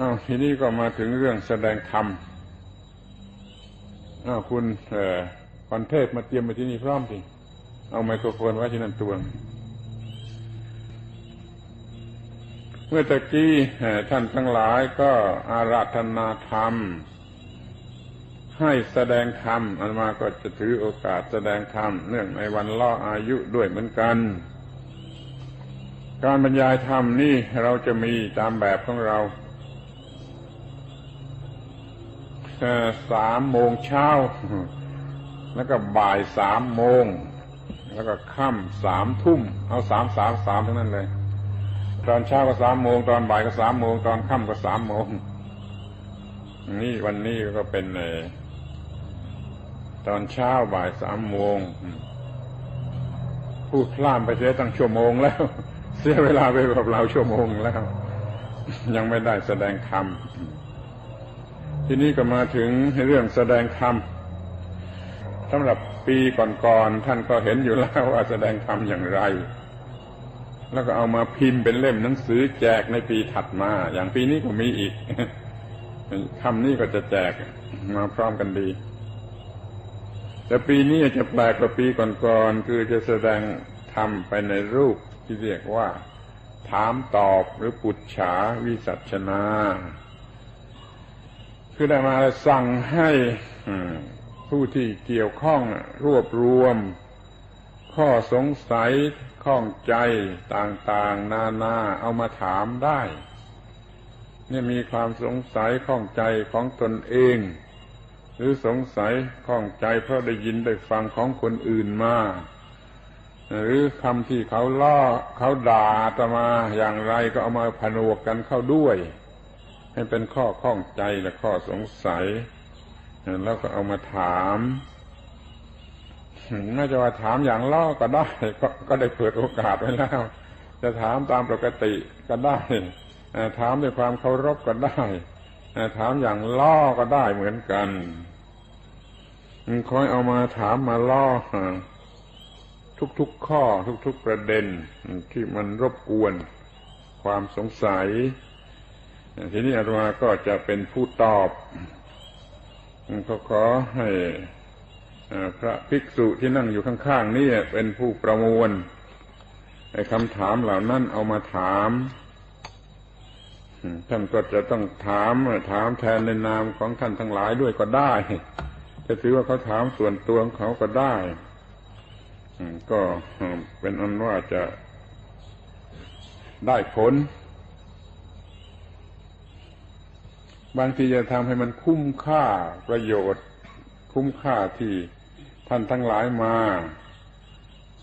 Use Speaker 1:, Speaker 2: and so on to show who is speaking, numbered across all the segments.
Speaker 1: อ้าวทีนี้ก็มาถึงเรื่องแสดงธรรมอ้าวคุณเอ่อคอนเทพมาเตรียมมาที่นี่พร้อมสิเอาไมโครโฟนไว้ที่นั่นตัวงเมื่อตะกี้ท่านทั้งหลายก็อาราธนาธรรม ให้แสดงธรรมอันมาก็จะถือโอกาสแสดงธรรมเนื่องในวันล่ออายุด้วยเหมือนกัน การบรรยายธรรมนี่เราจะมีตามแบบของเรา สามโมงเช้า แล้วก็บ่ายสามโมง แล้วก็ค่ำสามทุ่ม เอาสามสามสามทั้งนั้นเลย ตอนเช้าก็สามโมง ตอนบ่ายก็สามโมง ตอนค่ำก็สามโมง นี่วันนี้ก็เป็นตอนเช้าบ่ายสามโมงพูดพล่ามไปเสียตั้งชั่วโมงแล้ว เสียเวลาไปกับเราชั่วโมงแล้ว ยังไม่ได้แสดงธรรม ทีนี้ก็มาถึงเรื่องแสดงธรรมสำหรับปีก่อนๆท่านก็เห็นอยู่แล้วว่าแสดงธรรมอย่างไร แล้วก็เอามาพิมพ์เป็นเล่มหนังสือแจกในปีถัดมา อย่างปีนี้ก็มีอีกคำนี้ก็จะแจกมาพร้อมกันดี แต่ปีนี้จะแปลกกว่าปีก่อนๆคือจะแสดงธรรมไปในรูปที่เรียกว่า ถามตอบหรือปุจฉาวิสัชนา คือได้มาสั่งให้ผู้ที่เกี่ยวข้องรวบรวม ข้อสงสัยข้องใจต่างๆ นานาเอามาถามได้เนี่ยมีความสงสัยข้องใจของตนเอง หรือสงสัยข้องใจเพราะได้ยินได้ฟังของคนอื่นมาหรือคำที่เขาล่อเขาด่าตมาอย่างไรก็เอามาผนวกกันเข้าด้วย ให้เป็นข้อข้องใจและข้อสงสัย แล้วก็เอามาถามไม่จะว่าถามอย่างล่อก็ได้กก็ได้เปิดโอกาสไว้แล้ว จะถามตามปกติก็ได้ถามด้วยความเคารพก็ได้ถามอย่างล่อก็ได้เหมือนกันคอยเอามาถามมาล่อทุกๆข้อทุกๆประเด็นที่มันรบกวน ความสงสัย ทีนี้อาตมาก็จะเป็นผู้ตอบเขาขอให้พระภิกษุที่นั่งอยู่ข้างๆนี่เป็นผู้ประมวลไอ้คำถามเหล่านั้นเอามาถามท่านก็จะต้องถามถามแทนในนามของท่านทั้งหลายด้วยก็ได้ จะถือว่าเขาถามส่วนตัวของเขาก็ได้ก็เป็นอันว่าจะได้ผล บางทีจะทำให้มันคุ้มค่าประโยชน์ คุ้มค่าที่ท่านทั้งหลายมา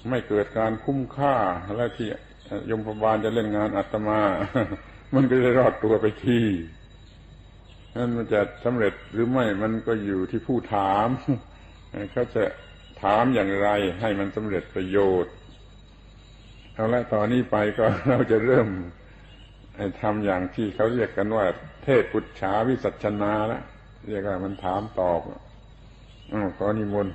Speaker 1: ไม่เกิดการคุ้มค่าแล้วที่ยมพบาลจะเล่นงานอัตมา มันก็จะรอดตัวไปที่นั่นมันจะสำเร็จหรือไม่มันก็อยู่ที่ผู้ถามเขาจะถามอย่างไรให้มันสำเร็จประโยชน์เอาละตอนนี้ไปก็เราจะเริ่ม ทำอย่างที่เขาเรียกกันว่า เทพปุจฉาวิสัชนาละเรียกว่ามันถามตอบอ๋อขอนิมนต์